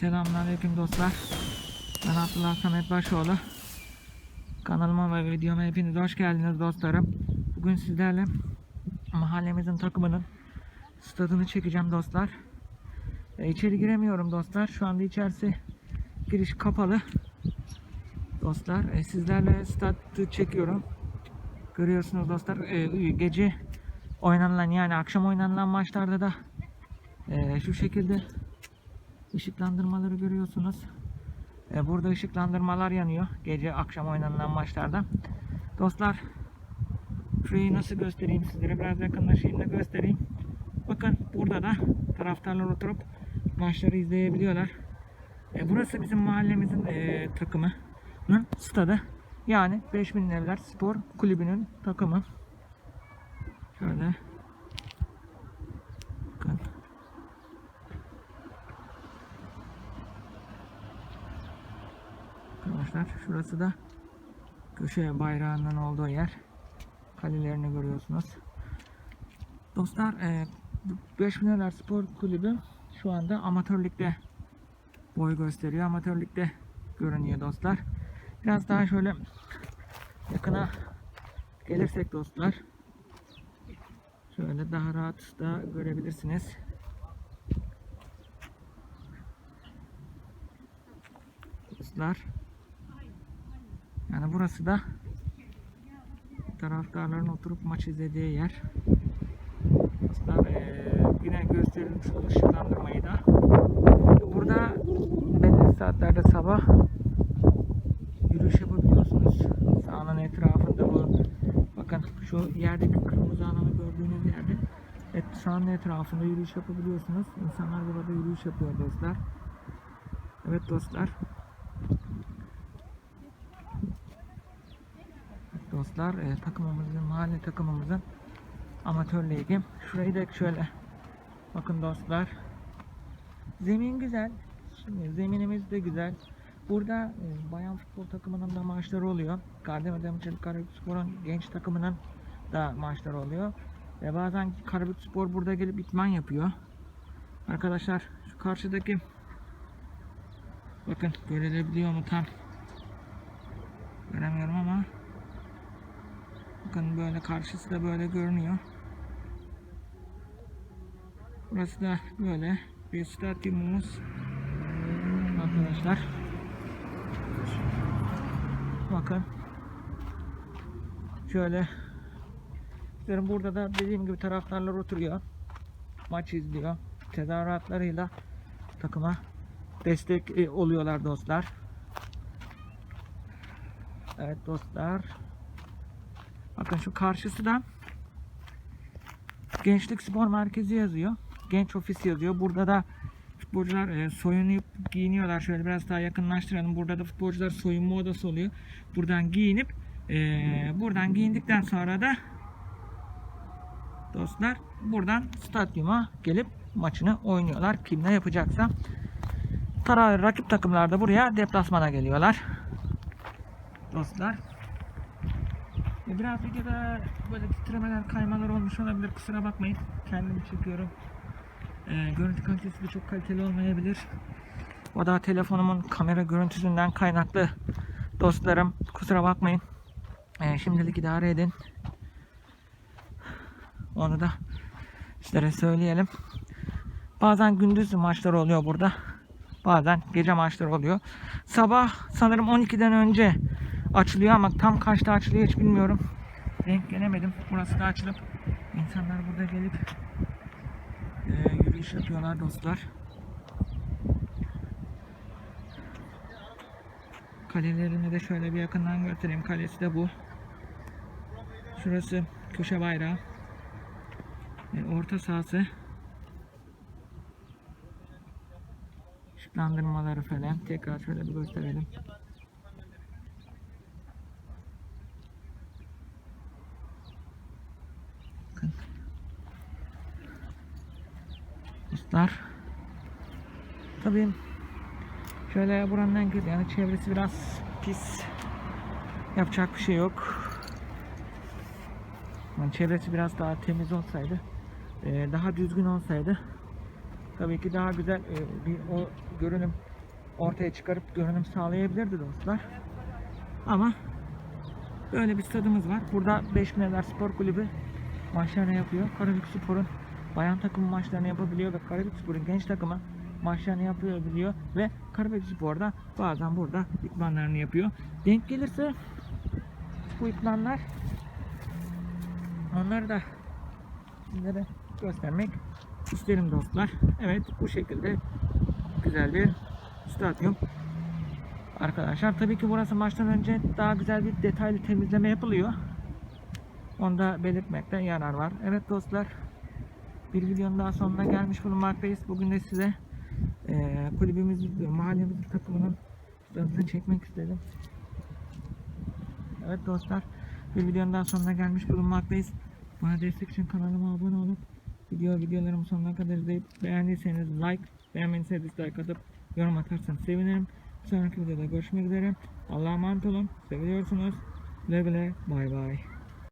Selamünaleyküm dostlar. Ben Abdullah Samet Başoğlu. Kanalıma ve videoma hepiniz hoş geldiniz dostlarım. Bugün sizlerle mahallemizin takımının stadını çekeceğim dostlar. E, içeri giremiyorum dostlar. Şu anda içerisi giriş kapalı. Dostlar e, sizlerle stadı çekiyorum. Görüyorsunuz dostlar e, gece oynanılan yani akşam oynanılan maçlarda da e, şu şekilde ışıklandırmaları görüyorsunuz. E, burada ışıklandırmalar yanıyor gece akşam oynanılan maçlarda. Dostlar şurayı nasıl göstereyim sizlere biraz yakınlaşayım da göstereyim. Bakın burada da taraftarlar oturup maçları izleyebiliyorlar. E, burası bizim mahallemizin e, takımının stadı. Yani 5000 Evler Spor Kulübü'nün takımı. Şöyle. Bakın. Arkadaşlar şurası da köşe bayrağının olduğu yer. Kalelerini görüyorsunuz. Dostlar e, 5 Mineral Spor Kulübü şu anda amatör ligde boy gösteriyor. Amatör ligde görünüyor dostlar. Biraz daha şöyle yakına gelirsek dostlar şöyle daha rahat da görebilirsiniz. Dostlar yani burası da taraftarların oturup maç izlediği yer. Dostlar eee, yine gösterilmiş ışıklandırmayı da. Burada belli saatlerde sabah yürüyüş yapabiliyorsunuz. Sahanın etrafında bu bakın şu yerdeki kırmızı alanı gördüğünüz yerde et, sahanın etrafında yürüyüş yapabiliyorsunuz. İnsanlar burada yürüyüş yapıyor dostlar. Evet dostlar. Dostlar e, takımımızın mahalle takımımızın amatör ligi. Şurayı da şöyle bakın dostlar. Zemin güzel. Şimdi zeminimiz de güzel. Burada e, bayan futbol takımının da maçları oluyor. Kardemir Demircilik Karabük Spor'un genç takımının da maçları oluyor. Ve bazen Karabük Spor burada gelip itman yapıyor. Arkadaşlar şu karşıdaki bakın görülebiliyor mu tam göremiyorum ama bakın böyle karşısı da böyle görünüyor. Burası da böyle bir stadyumumuz arkadaşlar. Bakın. Şöyle. İşte burada da dediğim gibi taraftarlar oturuyor. Maç izliyor. Tezahüratlarıyla takıma destek e, oluyorlar dostlar. Evet dostlar. Bakın şu karşısı da Gençlik Spor Merkezi yazıyor. Genç ofis yazıyor. Burada da futbolcular e, soyunup giyiniyorlar. Şöyle biraz daha yakınlaştıralım. Burada da futbolcular soyunma odası oluyor. Buradan giyinip e, buradan giyindikten sonra da dostlar buradan stadyuma gelip maçını oynuyorlar. Kim ne yapacaksa. Tara rakip takımlar da buraya deplasmana geliyorlar. Dostlar. E, Biraz videoda böyle titremeler, kaymalar olmuş olabilir. Kusura bakmayın. Kendim çekiyorum. Ee, görüntü kalitesi de çok kaliteli olmayabilir. O da telefonumun kamera görüntüsünden kaynaklı dostlarım. Kusura bakmayın. Ee, şimdilik idare edin. Onu da sizlere söyleyelim. Bazen gündüz maçları oluyor burada. Bazen gece maçları oluyor. Sabah sanırım 12'den önce açılıyor ama tam kaçta açılıyor hiç bilmiyorum. Denk gelemedim. Burası da açılıp insanlar burada gelip e, yürüyüş yapıyorlar dostlar. Kalelerini de şöyle bir yakından göstereyim. Kalesi de bu. Şurası köşe bayrağı. E, orta sahası. Işıklandırmaları falan. Tekrar şöyle bir gösterelim. Dostlar. Tabii şöyle buranın gir yani çevresi biraz pis. Yapacak bir şey yok. Yani çevresi biraz daha temiz olsaydı, eee, daha düzgün olsaydı tabii ki daha güzel e, bir o görünüm ortaya çıkarıp görünüm sağlayabilirdi dostlar. Ama böyle bir stadımız var. Burada Beşmineler Spor Kulübü maçlarını yapıyor. Karabük Spor'un bayan takımı maçlarını yapabiliyor ve Karabük Spor'un genç takımı maçlarını yapabiliyor ve Karabük Spor'da bazen burada idmanlarını yapıyor. Denk gelirse bu idmanlar onları da sizlere göstermek isterim dostlar. Evet bu şekilde güzel bir stadyum. Arkadaşlar tabii ki burası maçtan önce daha güzel bir detaylı temizleme yapılıyor. Onu da belirtmekte yarar var. Evet dostlar bir videonun daha sonuna gelmiş bulunmaktayız. Bugün de size eee kulübümüzün, mahallemizin takımının stadını çekmek istedim. Evet dostlar bir videonun daha sonuna gelmiş bulunmaktayız. Bana destek için kanalıma abone olup video videolarımı sonuna kadar izleyip beğendiyseniz like, beğenmediyseniz dislike atıp yorum atarsanız sevinirim. Bir sonraki videoda görüşmek üzere. Allah'a emanet olun. Seviyorsunuz. Güle güle. Bay bay.